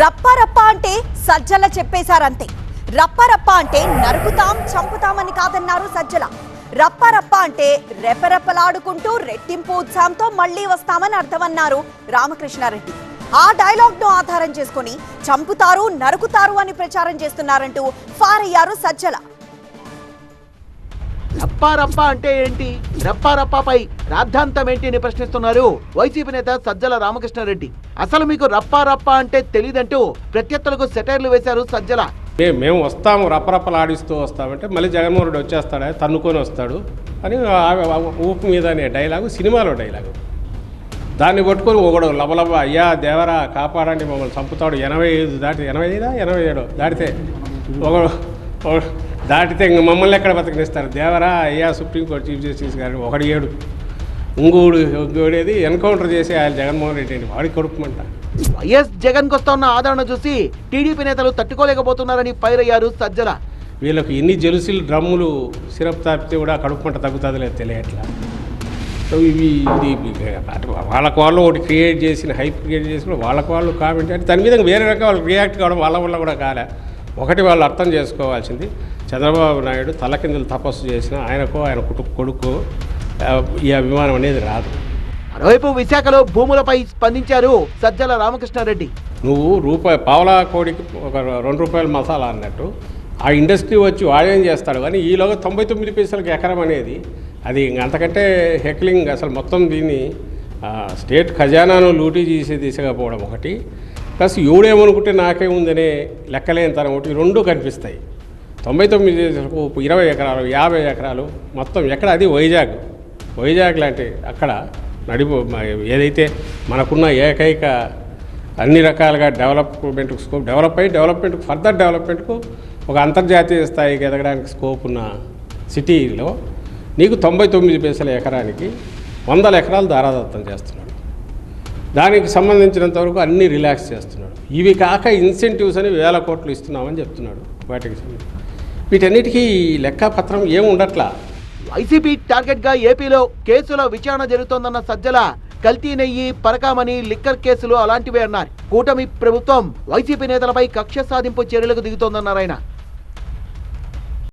రప్పారప్ప అంటే సజ్జల చెప్పేశారంతే. రప్పారప్ప అంటే నరుకుతాం చంపుతామని కాదన్నారు సజ్జల. రప్పారప్ప అంటే రెపరెపలాడుకుంటూ రెట్టింపు ఉత్సాహంతో మళ్ళీ వస్తామని అర్థమన్నారు రామకృష్ణారెడ్డి. ఆ డైలాగ్ను ఆధారం చేసుకొని చంపుతారు నరుకుతారు అని ప్రచారం చేస్తున్నారంటూ ఫార్ అయ్యారు సజ్జల. రప్పా రప్పా అంటే ఏంటి? రప్పా రప్పాపై రాద్ధాంతం ఏంటి అని ప్రశ్నిస్తున్నారు వైసీపీ నేత సజ్జల రామకృష్ణారెడ్డి. అసలు మీకు రప్పా రప్పా అంటే తెలియదంటూ ప్రత్యర్థులకు సెటైర్లు వేశారు సజ్జల. మేము వస్తాము రప్పరప్పలాడిస్తూ వస్తామంటే మళ్ళీ జగన్మోహన్ రెడ్డి వచ్చేస్తాడా? తన్నుకొని వస్తాడు అని ఆ- ఊపు మీద అనే డైలాగు సినిమాలో డైలాగు. దాన్ని పట్టుకొని ఒకడు లబలబ అయ్యా దేవరా కాపాడండి మమ్మల్ని చంపుతాడు. ఎనభై ఐదు దాటి ఎనభై ఐదా? ఎనభై ఏడు దాటితే ఒకడు దాటితే ఇంక మమ్మల్ని ఎక్కడ బతకనిస్తారు? దేవరా అయ్యా సుప్రీంకోర్టు చీఫ్ జస్టిస్ గారు ఒకడు ఏడు. ఇంకోడు ఇంకోడేది ఎన్కౌంటర్ చేసి ఆయన జగన్మోహన్ రెడ్డి అండి. వాడికి కొడుకుమంట వైఎస్ జగన్ కొస్తున్న ఆదరణ చూసి టీడీపీ నేతలు తట్టుకోలేకపోతున్నారని ఫైరయ్యారు సజ్జల. వీళ్ళకి ఎన్ని జలుసులు డ్రమ్ములు సిరప్ తాపితే కూడా కడుపు తగ్గుతుంది లేదు తెలియట్లా. సో ఇవి ఇది వాళ్ళకు వాళ్ళు ఒకటి క్రియేట్ చేసిన హైప్ క్రియేట్ చేసిన వాళ్ళకు వాళ్ళు కామెంట్ అంటే దాని మీద వేరే రకాల వాళ్ళు రియాక్ట్ కావడం వాళ్ళ వల్ల కూడా కాలే. ఒకటి వాళ్ళు అర్థం చేసుకోవాల్సింది చంద్రబాబు నాయుడు తలకిందులు తపస్సు చేసిన ఆయనకు ఆయన కుటుంబ కొడుకు ఈ అభిమానం అనేది రాదు. మరోవైపు విశాఖలో భూములపై స్పందించారు సజ్జల రామకృష్ణారెడ్డి. నువ్వు రూపాయి పావలా కోడికి ఒక రెండు రూపాయల మసాలా అన్నట్టు ఆ ఇండస్ట్రీ వచ్చి వాడేం చేస్తాడు? కానీ ఈలోగా తొంభై తొమ్మిది పైసలకి ఎకరం అనేది అది అంతకంటే హెక్లింగ్ అసలు మొత్తం దీన్ని స్టేట్ ఖజానాను లూటీ చేసే దిశగా పోవడం ఒకటి. ప్లస్ ఎవడేమనుకుంటే లెక్కలేని లెక్కలేనితనం ఒకటి రెండు కనిపిస్తాయి. తొంభై తొమ్మిది ఇరవై ఎకరాలు యాభై ఎకరాలు మొత్తం ఎక్కడ? అది వైజాగ్. వైజాగ్ లాంటి అక్కడ నడిపో ఏదైతే మనకున్న ఏకైక అన్ని రకాలుగా డెవలప్మెంట్కు స్కోప్ డెవలప్ అయ్యి డెవలప్మెంట్ ఫర్దర్ డెవలప్మెంట్కు ఒక అంతర్జాతీయ స్థాయికి ఎదగడానికి స్కోప్ ఉన్న సిటీలో నీకు తొంభై తొమ్మిది పైసల ఎకరానికి వందల ఎకరాలు దారాదత్తం చేస్తున్నాడు. దానికి సంబంధించినంత వరకు అన్నీ రిలాక్స్ చేస్తున్నాడు. ఇవి కాక ఇన్సెంటివ్స్ అని వేల కోట్లు ఇస్తున్నామని చెప్తున్నాడు వాటికి వీటన్నిటికీ లెక్కపత్రం ఏమి ఉండట్లా? వైసీపీ టార్గెట్గా ఏపీలో కేసుల విచారణ జరుగుతోందన్న సజ్జల కల్తీ నెయ్యి పరకామణి లిక్కర్ కేసులు అలాంటివే అన్నారు. కూటమి ప్రభుత్వం వైసీపీ నేతలపై కక్ష సాధింపు చర్యలకు దిగుతోందన్నారు ఆయన.